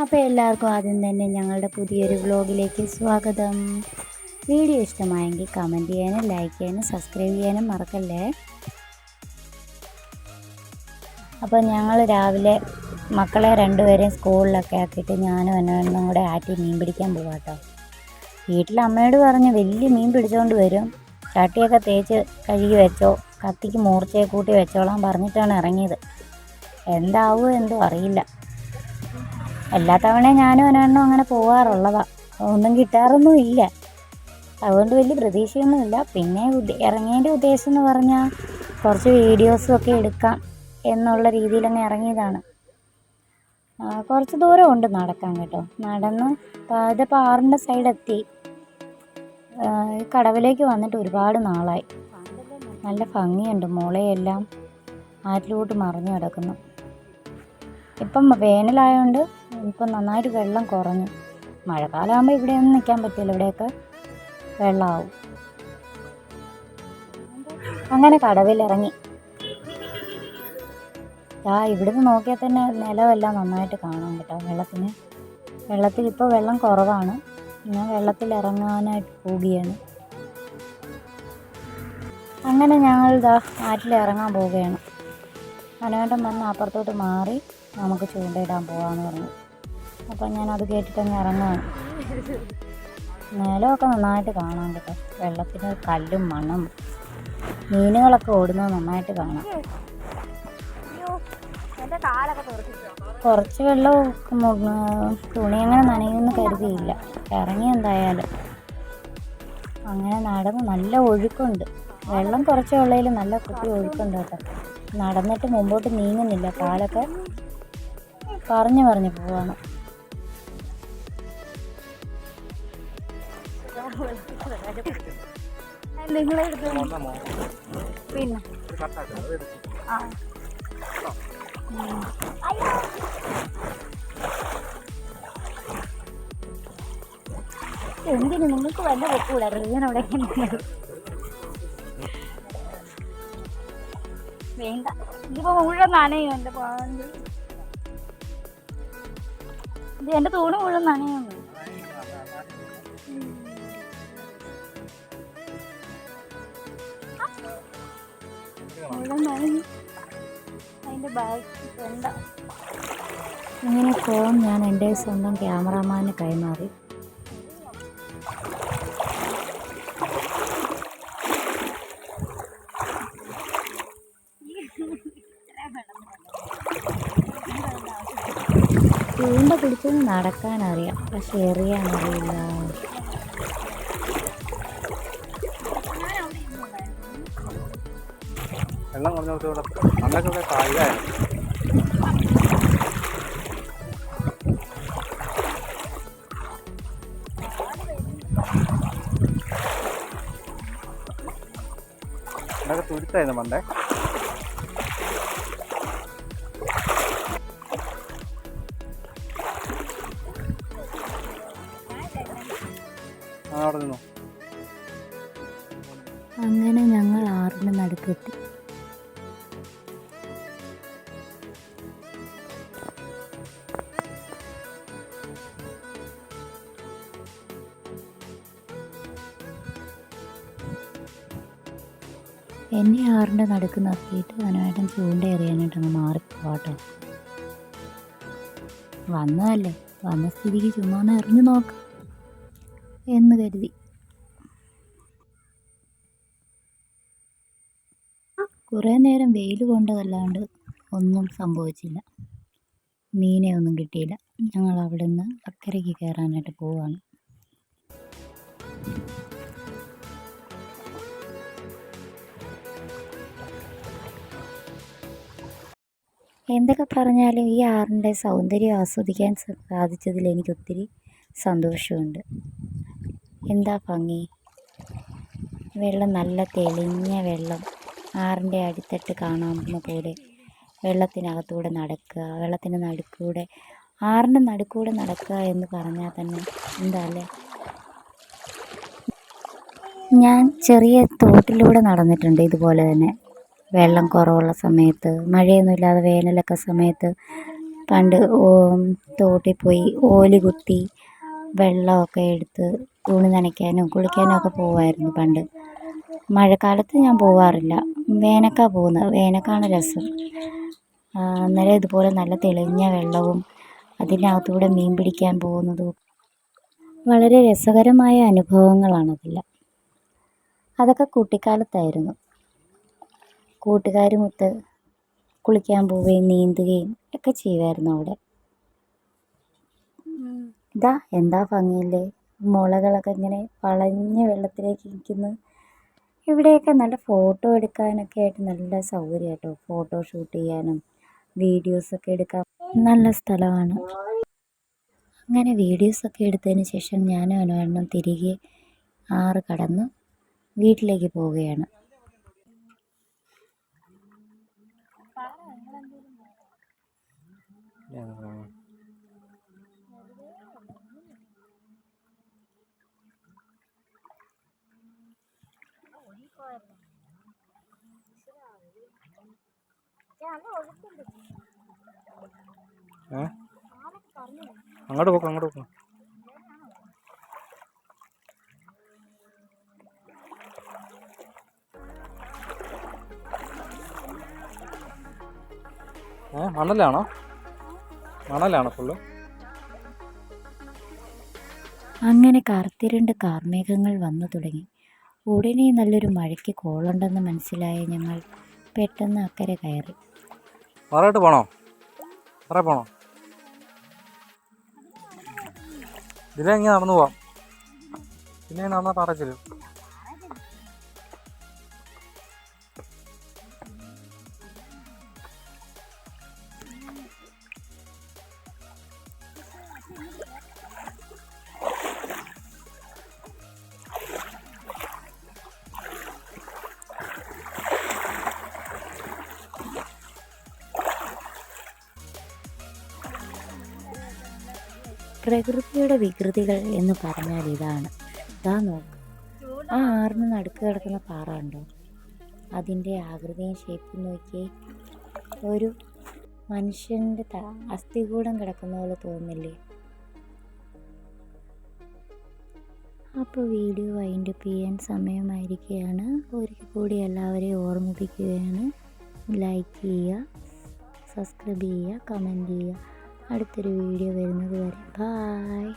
അപ്പോൾ എല്ലാവർക്കും ആദ്യം തന്നെ ഞങ്ങളുടെ പുതിയൊരു വ്ലോഗിലേക്ക് സ്വാഗതം. വീഡിയോ ഇഷ്ടമായെങ്കിൽ കമന്റ് ചെയ്യാനും ലൈക്ക് ചെയ്യാനും സബ്സ്ക്രൈബ് ചെയ്യാനും മറക്കല്ലേ? അപ്പോൾ ഞങ്ങൾ രാവിലെ മക്കളെ രണ്ടുപേരെയും സ്കൂളിലൊക്കെ ആക്കിയിട്ട് ഞാനും എന്നൊന്നും കൂടെ ആറ്റി മീൻ പിടിക്കാൻ കേട്ടോ വീട്ടിൽ അമ്മയോട് പറഞ്ഞ് വലിയ മീൻ പിടിച്ചുകൊണ്ട് വരും. ചട്ടിയൊക്കെ തേച്ച് കഴുകി വെച്ചോ കത്തിക്ക് മൂർച്ചയെ കൂട്ടി വെച്ചോളാം പറഞ്ഞിട്ടാണ് ഇറങ്ങിയത്. എന്താവോ എന്തോ അറിയില്ല. എല്ലാ തവണയും ഞാനും ഒരെണ്ണം അങ്ങനെ പോകാറുള്ളതാ ഒന്നും കിട്ടാറൊന്നും ഇല്ല. അതുകൊണ്ട് വലിയ പ്രതീക്ഷയൊന്നുമില്ല. പിന്നെ ഇറങ്ങിയതിന്റെ ഉദ്ദേശം എന്ന് പറഞ്ഞാൽ കുറച്ച് വീഡിയോസും ഒക്കെ എടുക്കാം എന്നുള്ള രീതിയിലങ്ങ് ഇറങ്ങിയതാണ്. കുറച്ച് ദൂരം ഉണ്ട് നടക്കാൻ കേട്ടോ. നടന്ന് താഴെ പാറിന്റെ സൈഡ് എത്തി. കടവിലേക്ക് വന്നിട്ട് ഒരുപാട് നാളായി. നല്ല ഭംഗിയുണ്ട് മുളയെല്ലാം ആറ്റിലോട്ട് മറിഞ്ഞു കിടക്കുന്നു. ഇപ്പം വേനലായതുകൊണ്ട് ഇപ്പം നന്നായിട്ട് വെള്ളം കുറഞ്ഞു. മഴക്കാലമാകുമ്പോൾ ഇവിടെയൊന്നും നിൽക്കാൻ പറ്റില്ല. ഇവിടെയൊക്കെ വെള്ളമാവും അങ്ങനെ കടവിലിറങ്ങി. ആ ഇവിടുന്ന് നോക്കിയാൽ തന്നെ നിലമെല്ലാം നന്നായിട്ട് കാണാം കേട്ടോ. വെള്ളത്തിന് വെള്ളത്തിൽ ഇപ്പോൾ വെള്ളം കുറവാണ്. ഞാൻ വെള്ളത്തിൽ ഇറങ്ങാനായിട്ട് പോവുകയാണ്. അങ്ങനെ ഞങ്ങൾ ഇതാ ആറ്റിൽ ഇറങ്ങാൻ പോവുകയാണ്. മനോട്ടം വന്ന് അപ്പുറത്തോട്ട് മാറി നമുക്ക് ചൂണ്ടയിടാൻ പോകാമെന്ന് പറഞ്ഞു. അപ്പം ഞാൻ അത് കേട്ടിട്ടങ്ങ് ഇറങ്ങുകയാണ് നിലമൊക്കെ നന്നായിട്ട് കാണാം കേട്ടോ. വെള്ളത്തിന് കല്ലും മണ്ണും മീനുകളൊക്കെ ഓടുന്നത് നന്നായിട്ട് കാണാം. കുറച്ച് വെള്ളം മു- തുണി അങ്ങനെ നനയുമെന്ന് കരുതിയില്ല. ഇറങ്ങി എന്തായാലും. അങ്ങനെ നടന്ന് നല്ല ഒഴുക്കുണ്ട്. വെള്ളം കുറച്ച് ഉള്ളതിൽ നല്ല കുട്ടി ഒഴുക്കുണ്ട് കേട്ടോ. നടന്നിട്ട് മുമ്പോട്ട് നീങ്ങുന്നില്ല. കാലൊക്കെ പറഞ്ഞു പറഞ്ഞു പോവാണ്. എന്തിന് നിങ്ങൾക്ക് വല്ല വെക്കൂല? ഞാൻ വേണ്ട. ഇതിപ്പോ മുഴുവൻ നനയും എന്റെ പാണ്ട് ഇത് എന്റെ തൂണ് മുഴുവൻ നനയുന്നു. വേണ്ട ഇങ്ങനെ ഫോൺ ഞാൻ എന്റെ സ്വന്തം ക്യാമറാമാന് കൈമാറി. ചൂണ്ട പിടിച്ചത് നടക്കാനറിയാം. പക്ഷെ എറിയാൻ അറിയില്ല വെള്ളം കുറഞ്ഞോട്ട് മണ്ണൊക്കെ ഇവിടെ താഴെയായിരുന്നു മണ്ണൊക്കെ തുരുത്തായിരുന്നു മണ്ടേ ആ അങ്ങനെ ഞങ്ങൾ ആറിന് നടുക്കെത്തി. എന്നെ ആറിന്റെ നടുക്ക് നിർത്തിയിട്ട് വനവേട്ടൻ ചൂണ്ട എറിയാനായിട്ട് അങ്ങ് മാറിപ്പോട്ടോ വന്നതല്ലേ? വന്ന സ്ഥിതിക്ക് ചുമ്മാ ഒന്ന് എറിഞ്ഞു നോക്ക് എന്ന് കരുതി. കുറേ നേരം വെയിൽ കൊണ്ടതല്ലാണ്ട് ഒന്നും സംഭവിച്ചില്ല. മീനെ ഒന്നും കിട്ടിയില്ല. ഞങ്ങൾ അവിടെ നിന്ന് അക്കരയ്ക്ക് കയറാനായിട്ട് പോവാണ്. എന്തൊക്കെ പറഞ്ഞാലും ഈ ആറിന്റെ സൗന്ദര്യം ആസ്വദിക്കാൻ സാധിച്ചതിൽ എനിക്ക് ഒത്തിരി സന്തോഷമുണ്ട്. എന്താ ഭംഗി? വെള്ളം നല്ല തെളിഞ്ഞ വെള്ളം. ആറിന്റെ അടിത്തട്ട് കാണാവുന്ന പോലെ വെള്ളത്തിനകത്തൂടെ നടക്കുക വെള്ളത്തിന്റെ നടുക്കൂടെ ആറിന്റെ നടുക്കൂടെ നടക്കുക എന്ന് പറഞ്ഞാൽ തന്നെ എന്താ അല്ലേ? ഞാൻ ചെറിയ തോട്ടിലൂടെ നടന്നിട്ടുണ്ട് ഇതുപോലെ തന്നെ. വെള്ളം കുറവുള്ള സമയത്ത് മഴയൊന്നുമില്ലാതെ വേനലൊക്കെ സമയത്ത് പണ്ട് തോട്ടിൽ പോയി ഓലി കുത്തി വെള്ളമൊക്കെ എടുത്ത് തുണി നനയ്ക്കാനും കുളിക്കാനും ഒക്കെ പോവായിരുന്നു പണ്ട്. മഴക്കാലത്ത് ഞാൻ പോവാറില്ല. വേനൽക്കാ പോകുന്നത്. വേനൽക്കാണ് രസം. അന്നേരം ഇതുപോലെ നല്ല തെളിഞ്ഞ വെള്ളവും അതിനകത്തൂടെ മീൻ പിടിക്കാൻ പോകുന്നതും വളരെ രസകരമായ അനുഭവങ്ങളാണതെല്ലാം അതൊക്കെ കുട്ടിക്കാലത്തായിരുന്നു. കൂട്ടുകാരുമൊത്ത് കുളിക്കാൻ പോവുകയും നീന്തുകയും ഒക്കെ ചെയ്യുമായിരുന്നു അവിടെ. ഇതാ എന്താ ഭംഗിയില്ലേ? മുളകളൊക്കെ ഇങ്ങനെ വളഞ്ഞ വെള്ളത്തിലേക്ക് ഇരിക്കുന്നു. ഇവിടെയൊക്കെ നല്ല ഫോട്ടോ എടുക്കാനൊക്കെ ആയിട്ട് നല്ല സൗകര്യം കേട്ടോ ഫോട്ടോ ഷൂട്ട് ചെയ്യാനും വീഡിയോസൊക്കെ എടുക്കാൻ നല്ല സ്ഥലമാണ്. അങ്ങനെ വീഡിയോസൊക്കെ എടുത്തതിന് ശേഷം ഞാനും അനുവണ്ണം തിരികെ ആറ് കടന്ന് വീട്ടിലേക്ക് പോവുകയാണ്. അങ്ങോട്ട് പോക്കോ അങ്ങോട്ട് പോക്കോ. ഏ മണലാണോ? മണലാണോ ഫുള്ള്. അങ്ങനെ കറുത്തിരണ്ട് കാർമേഘങ്ങൾ വന്നു തുടങ്ങി. ഉടനെ നല്ലൊരു മഴയ്ക്ക് കോളുണ്ടെന്ന് മനസ്സിലായ ഞങ്ങൾ പെട്ടെന്ന് അക്കരെ കയറി. പറയിട്ട് പോണോ? പറ പോണോ? ഇതിലെ ഇങ്ങനെ നടന്നു പോവാം. പിന്നെ നടന്ന പറച്ചിൽ പ്രകൃതിയുടെ വികൃതികൾ എന്ന് പറഞ്ഞാൽ ഇതാണ്. ഇതാ നോക്ക്. ആ ആറിന് നടുക്ക് കിടക്കുന്ന പാറ ഉണ്ടോ അതിന്റെ ആകൃതിയും ഷേപ്പും നോക്കി ഒരു മനുഷ്യന്റെ ത അസ്ഥികൂടം കിടക്കുന്ന പോലെ തോന്നില്ലേ അപ്പോൾ വീഡിയോ വൈൻഡ് അപ്പ് ചെയ്യാൻ സമയമായിരിക്കുകയാണ്. ഒരിക്കൽ കൂടി എല്ലാവരെയും ഓർമ്മിപ്പിക്കുകയാണ്. ലൈക്ക് ചെയ്യുക സബ്സ്ക്രൈബ് ചെയ്യുക കമന്റ് ചെയ്യുക. അടുത്തൊരു വീഡിയോ വരുന്നത് വരെ. ബായ്